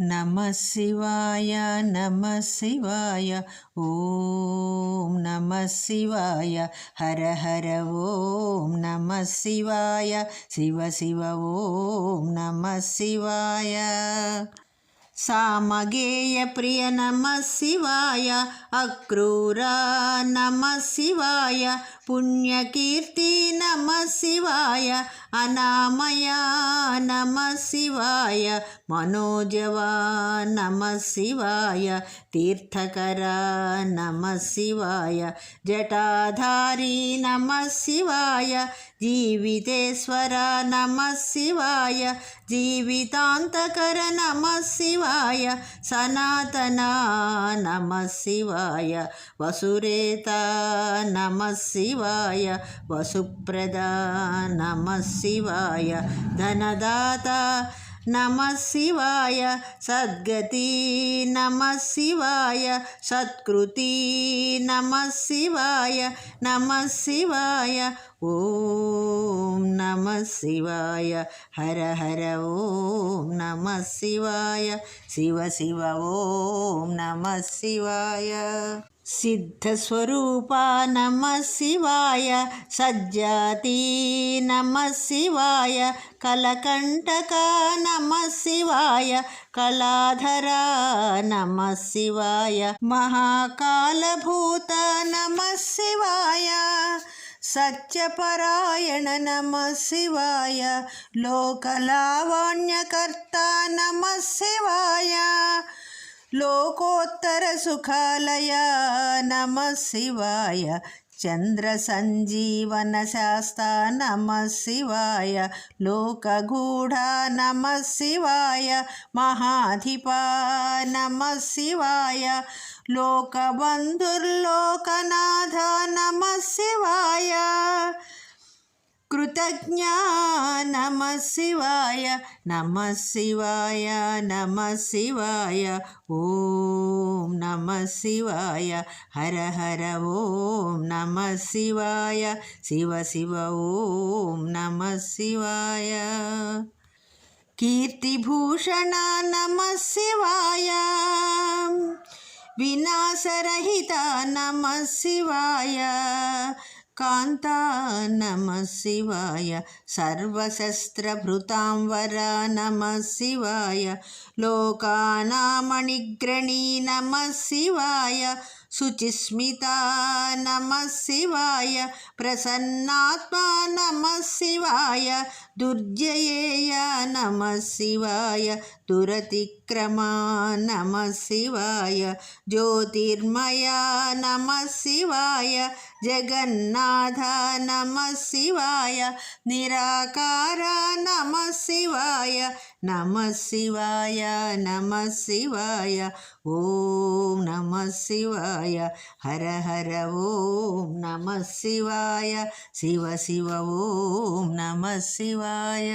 నమ శివాయ నమ శివాయ ఓం నమ శివాయ హర హర ఓం నమ శివాయ శివ శివ ఓం నమ శివాయ. సామగేయ ప్రియ నమ శివాయ అక్రూర నమ శివాయ పుణ్యకీర్తి నమ శివాయ అనామయ నమ శివాయ మనోజవా నమ శివాయ తీర్థకర నమ శివాయ జటాధారి నమ శివాయ జీవితేశ్వర నమ శివాయ జీవితాంతకర నమ శివాయ. శివాయ సనాతన నమ శివాయ. వసురేత నమ శివాయ. వసుప్రద నమ శివాయ. ధనదాత నమ శివాయ సద్గతి నమ శివాయ సత్కృతి నమ శివాయ నమ శివాయ ఓం నమ శివాయ హర హర ఓం నమ శివాయ శివ శివ ఓం నమ శివాయ. సిద్ధస్వరూప నమ శివాయ సజ్జాతి నమ శివాయ కలకంటక నమ శివాయ కళాధర నమ శివాయ మహాకాలభూత నమ శివాయ సత్యపరాయణ నమ శివాయ లోకలావాణ్యకర్త నమ శివాయ లోకోత్తర సుఖాలయ నమ శివాయ. చంద్ర సంజీవన శాస్త నమ శివాయ. లోకగూఢ నమ శివాయ. మహాధిప నమ శివాయ. లోకబంధుర్లోకనాథ నమ శివాయ. కృతజ్ఞ నమ శివాయ నమ శివాయ నమ శివాయ ఓం నమ శివాయ హర హర ఓం నమ శివాయ శివ శివ ఓం నమ శివాయ కీర్తిభూషణ నమ శివాయ వినాశరహిత నమ శివాయ కాంతా నమ శివాయ సర్వశస్త్రభృతాం వర నమ శివాయ లోకానామణిగ్రణీ నమ శివాయ శుచిస్మిత నమ శివాయ ప్రసన్నాత్మా నమ శివాయ దుర్జయేయ నమ శివాయ దురతిక్రమా నమ శివాయ జ్యోతిర్మయ నమ శివాయ జగన్నాథ నమ శివాయ నిరాకార నమ శివాయ నమ శివాయ నమ శివాయ ఓం నమ శివాయ హర హర ఓం నమ శివాయ శివ శివ ఓం నమ శివాయ.